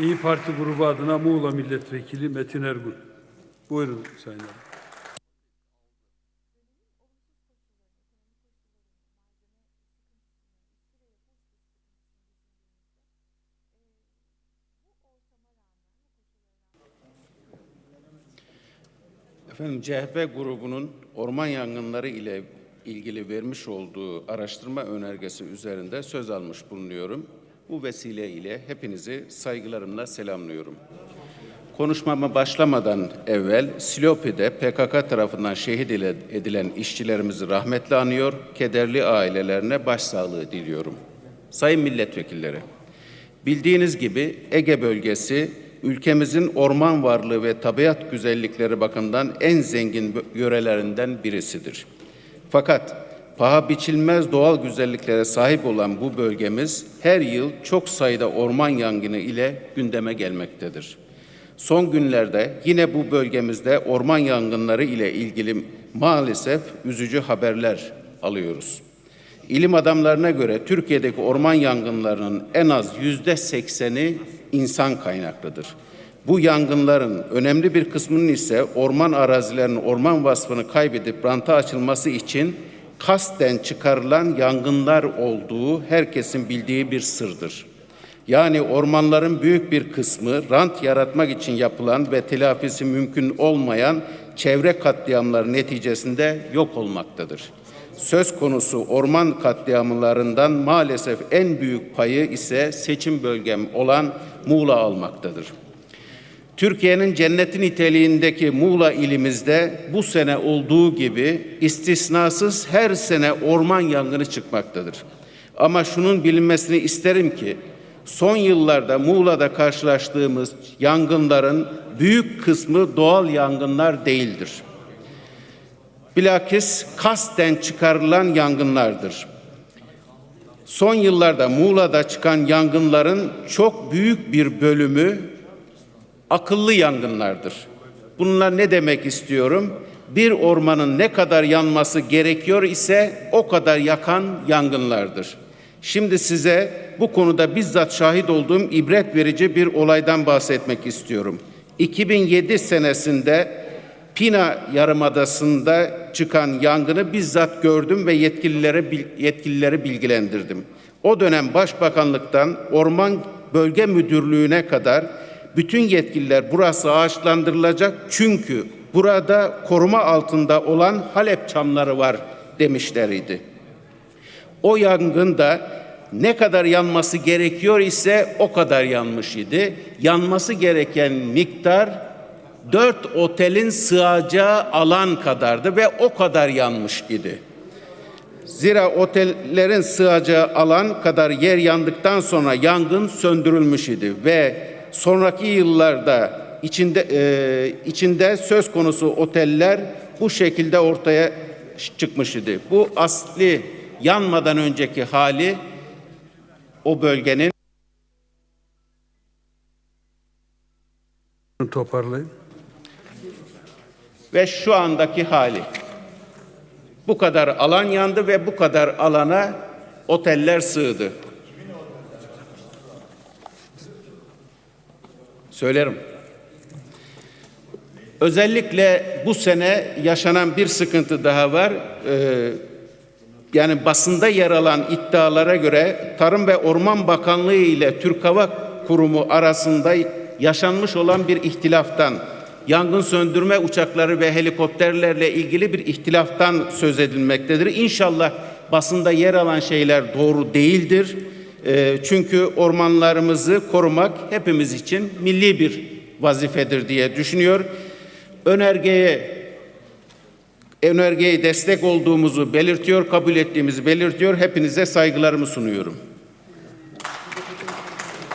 İyi Parti grubu adına Muğla Milletvekili Metin Ergun. Buyurun Sayın Hanım. Efendim CHP grubunun orman yangınları ile ilgili vermiş olduğu araştırma önergesi üzerinde söz almış bulunuyorum. Bu vesile ile hepinizi saygılarımla selamlıyorum. Konuşmama başlamadan evvel Silopi'de PKK tarafından şehit ile- edilen işçilerimizi rahmetle anıyor, kederli ailelerine başsağlığı diliyorum. Sayın milletvekilleri, Bildiğiniz gibi Ege bölgesi ülkemizin orman varlığı ve tabiat güzellikleri bakımından en zengin yörelerinden birisidir. Fakat paha biçilmez doğal güzelliklere sahip olan bu bölgemiz her yıl çok sayıda orman yangını ile gündeme gelmektedir. Son günlerde yine bu bölgemizde orman yangınları ile ilgili maalesef üzücü haberler alıyoruz. İlim adamlarına göre Türkiye'deki orman yangınlarının en az yüzde sekseni insan kaynaklıdır. Bu yangınların önemli bir kısmının ise orman arazilerinin orman vasfını kaybedip ranta açılması için kasten çıkarılan yangınlar olduğu herkesin bildiği bir sırdır. Yani ormanların büyük bir kısmı rant yaratmak için yapılan ve telafisi mümkün olmayan çevre katliamları neticesinde yok olmaktadır. Söz konusu orman katliamlarından maalesef en büyük payı ise seçim bölgem olan Muğla almaktadır. Türkiye'nin cenneti niteliğindeki Muğla ilimizde bu sene olduğu gibi istisnasız her sene orman yangını çıkmaktadır. Ama şunun bilinmesini isterim ki son yıllarda Muğla'da karşılaştığımız yangınların büyük kısmı doğal yangınlar değildir. Bilakis kasten çıkarılan yangınlardır. Son yıllarda Muğla'da çıkan yangınların çok büyük bir bölümü akıllı yangınlardır. Bunlar ne demek istiyorum? Bir ormanın ne kadar yanması gerekiyor ise o kadar yakan yangınlardır. Şimdi size bu konuda bizzat şahit olduğum ibret verici bir olaydan bahsetmek istiyorum. 2007 senesinde Pina Yarımadası'nda çıkan yangını bizzat gördüm ve yetkililere yetkilileri bilgilendirdim. O dönem Başbakanlıktan Orman Bölge Müdürlüğü'ne kadar bütün yetkililer burası ağaçlandırılacak çünkü burada koruma altında olan Halep çamları var demişlerdi. O yangında ne kadar yanması gerekiyor ise o kadar yanmış idi. Yanması gereken miktar dört otelin sığacağı alan kadardı ve o kadar yanmış idi. Zira otellerin sığacağı alan kadar yer yandıktan sonra yangın söndürülmüş idi ve sonraki yıllarda içinde e, içinde söz konusu oteller bu şekilde ortaya çıkmış idi. Bu asli yanmadan önceki hali o bölgenin Toparlayın. ve şu andaki hali. Bu kadar alan yandı ve bu kadar alana oteller sığdı. Söylerim. Özellikle bu sene yaşanan bir sıkıntı daha var. Ee, yani basında yer alan iddialara göre Tarım ve Orman Bakanlığı ile Türk Hava Kurumu arasında yaşanmış olan bir ihtilaftan, yangın söndürme uçakları ve helikopterlerle ilgili bir ihtilaftan söz edilmektedir. İnşallah basında yer alan şeyler doğru değildir. Ee, çünkü ormanlarımızı korumak hepimiz için milli bir vazifedir diye düşünüyor. Önergeye önergeye destek olduğumuzu belirtiyor, kabul ettiğimizi belirtiyor. Hepinize saygılarımı sunuyorum.